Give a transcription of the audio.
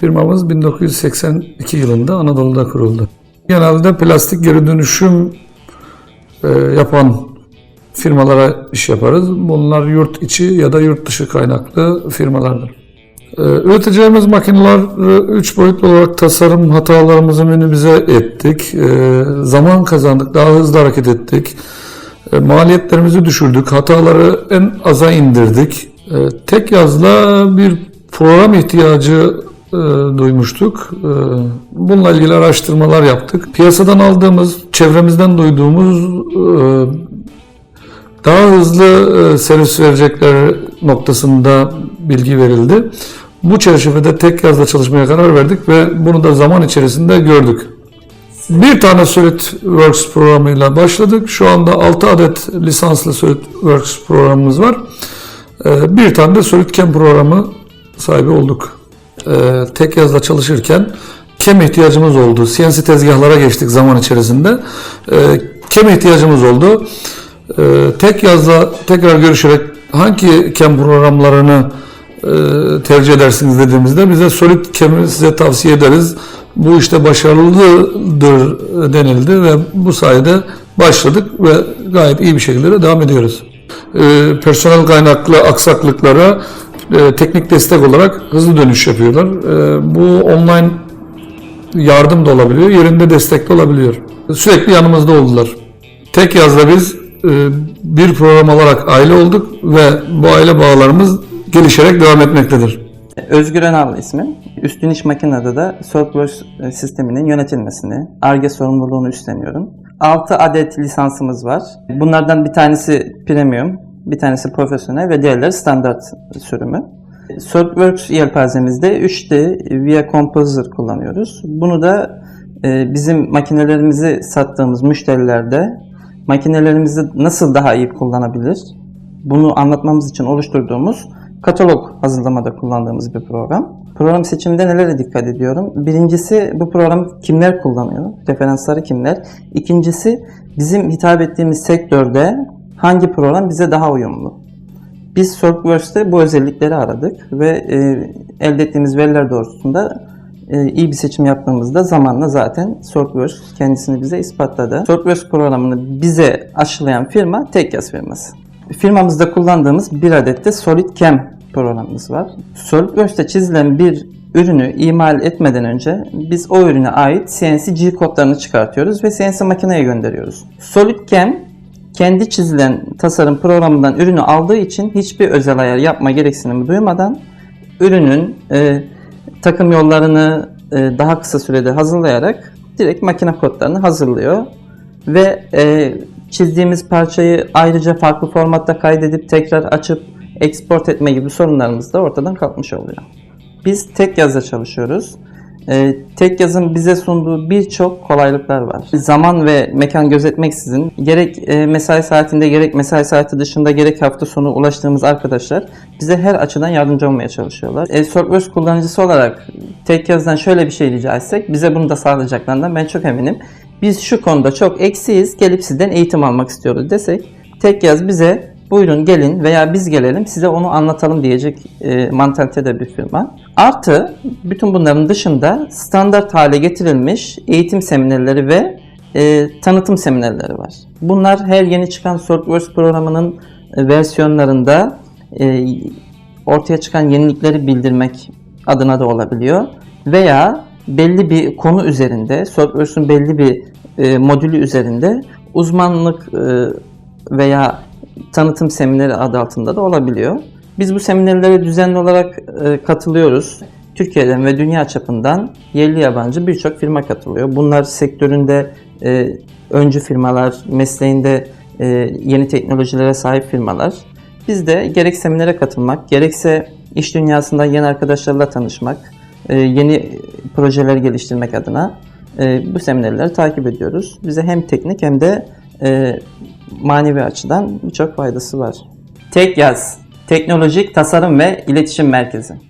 Firmamız 1982 yılında Anadolu'da kuruldu. Genelde plastik geri dönüşüm e, yapan firmalara iş yaparız. Bunlar yurt içi ya da yurt dışı kaynaklı firmalardır. E, üreteceğimiz makineleri üç boyutlu olarak tasarım hatalarımızı minimize ettik. E, zaman kazandık, daha hızlı hareket ettik. E, maliyetlerimizi düşürdük, hataları en aza indirdik. Tek yazla bir program ihtiyacı e, duymuştuk. Bununla ilgili araştırmalar yaptık. Piyasadan aldığımız, çevremizden duyduğumuz e, daha hızlı e, servis verecekler noktasında bilgi verildi. Bu çerçevede tek yazla çalışmaya karar verdik ve bunu da zaman içerisinde gördük. Bir tane SolidWorks programıyla başladık. Şu anda 6 adet lisanslı SolidWorks programımız var. Ee, Bir tane de SolidCam programı sahibi olduk. Ee, Tek yazla çalışırken kem ihtiyacımız oldu. CNC tezgahlara geçtik zaman içerisinde. Ee, Kem ihtiyacımız oldu. Ee, Tek yazla tekrar görüşerek hangi kem programlarını tercih edersiniz dediğimizde bize Solid Cam'i size tavsiye ederiz. Bu işte başarılıdır denildi ve bu sayede başladık ve gayet iyi bir şekilde de devam ediyoruz. E, personel kaynaklı aksaklıklara e, teknik destek olarak hızlı dönüş yapıyorlar. E, bu online yardım da olabiliyor, yerinde destek de olabiliyor. Sürekli yanımızda oldular. Tek yazda biz e, bir program olarak aile olduk ve bu aile bağlarımız gelişerek devam etmektedir. Özgür Önal ismim. Üstün İş Makine'de de SolidWorks e, sisteminin yönetilmesini, ARGE sorumluluğunu üstleniyorum. 6 adet lisansımız var. Bunlardan bir tanesi premium, bir tanesi profesyonel ve diğerleri standart sürümü. SolidWorks yelpazemizde 3D Via Composer kullanıyoruz. Bunu da e, bizim makinelerimizi sattığımız müşterilerde makinelerimizi nasıl daha iyi kullanabilir, bunu anlatmamız için oluşturduğumuz katalog hazırlamada kullandığımız bir program. Program seçiminde nelere dikkat ediyorum? Birincisi bu programı kimler kullanıyor? Referansları kimler? İkincisi bizim hitap ettiğimiz sektörde hangi program bize daha uyumlu? Biz SolidWorks'te bu özellikleri aradık ve e, elde ettiğimiz veriler doğrultusunda e, iyi bir seçim yaptığımızda zamanla zaten SolidWorks kendisini bize ispatladı. SolidWorks programını bize aşılayan firma Tekyas firması. Firmamızda kullandığımız bir adet de SolidCam programımız var. SolidWorks'te çizilen bir ürünü imal etmeden önce biz o ürüne ait CNC G kodlarını çıkartıyoruz ve CNC makineye gönderiyoruz. SolidCam kendi çizilen tasarım programından ürünü aldığı için hiçbir özel ayar yapma gereksinimi duymadan ürünün e, takım yollarını e, daha kısa sürede hazırlayarak direkt makine kodlarını hazırlıyor ve e, çizdiğimiz parçayı ayrıca farklı formatta kaydedip tekrar açıp export etme gibi sorunlarımız da ortadan kalkmış oluyor. Biz tek yazda çalışıyoruz. Ee, tek yazın bize sunduğu birçok kolaylıklar var. Zaman ve mekan gözetmeksizin gerek e, mesai saatinde gerek mesai saati dışında gerek hafta sonu ulaştığımız arkadaşlar bize her açıdan yardımcı olmaya çalışıyorlar. E, SolidWorks kullanıcısı olarak tek yazdan şöyle bir şey rica etsek bize bunu da sağlayacaklarından ben çok eminim. Biz şu konuda çok eksiyiz gelip sizden eğitim almak istiyoruz desek tek yaz bize buyurun gelin veya biz gelelim size onu anlatalım diyecek e, mantalitede bir firma. Artı bütün bunların dışında standart hale getirilmiş eğitim seminerleri ve e, tanıtım seminerleri var. Bunlar her yeni çıkan SolidWorks programının e, versiyonlarında e, ortaya çıkan yenilikleri bildirmek adına da olabiliyor. Veya belli bir konu üzerinde, SolidWorks'un belli bir e, modülü üzerinde uzmanlık e, veya tanıtım semineri adı altında da olabiliyor. Biz bu seminerlere düzenli olarak e, katılıyoruz. Türkiye'den ve dünya çapından yerli yabancı birçok firma katılıyor. Bunlar sektöründe e, öncü firmalar, mesleğinde e, yeni teknolojilere sahip firmalar. Biz de gerek seminere katılmak, gerekse iş dünyasında yeni arkadaşlarla tanışmak, yeni projeler geliştirmek adına e, bu seminerleri takip ediyoruz. Bize hem teknik hem de e, manevi açıdan birçok faydası var. Tek Yaz, Teknolojik Tasarım ve İletişim Merkezi.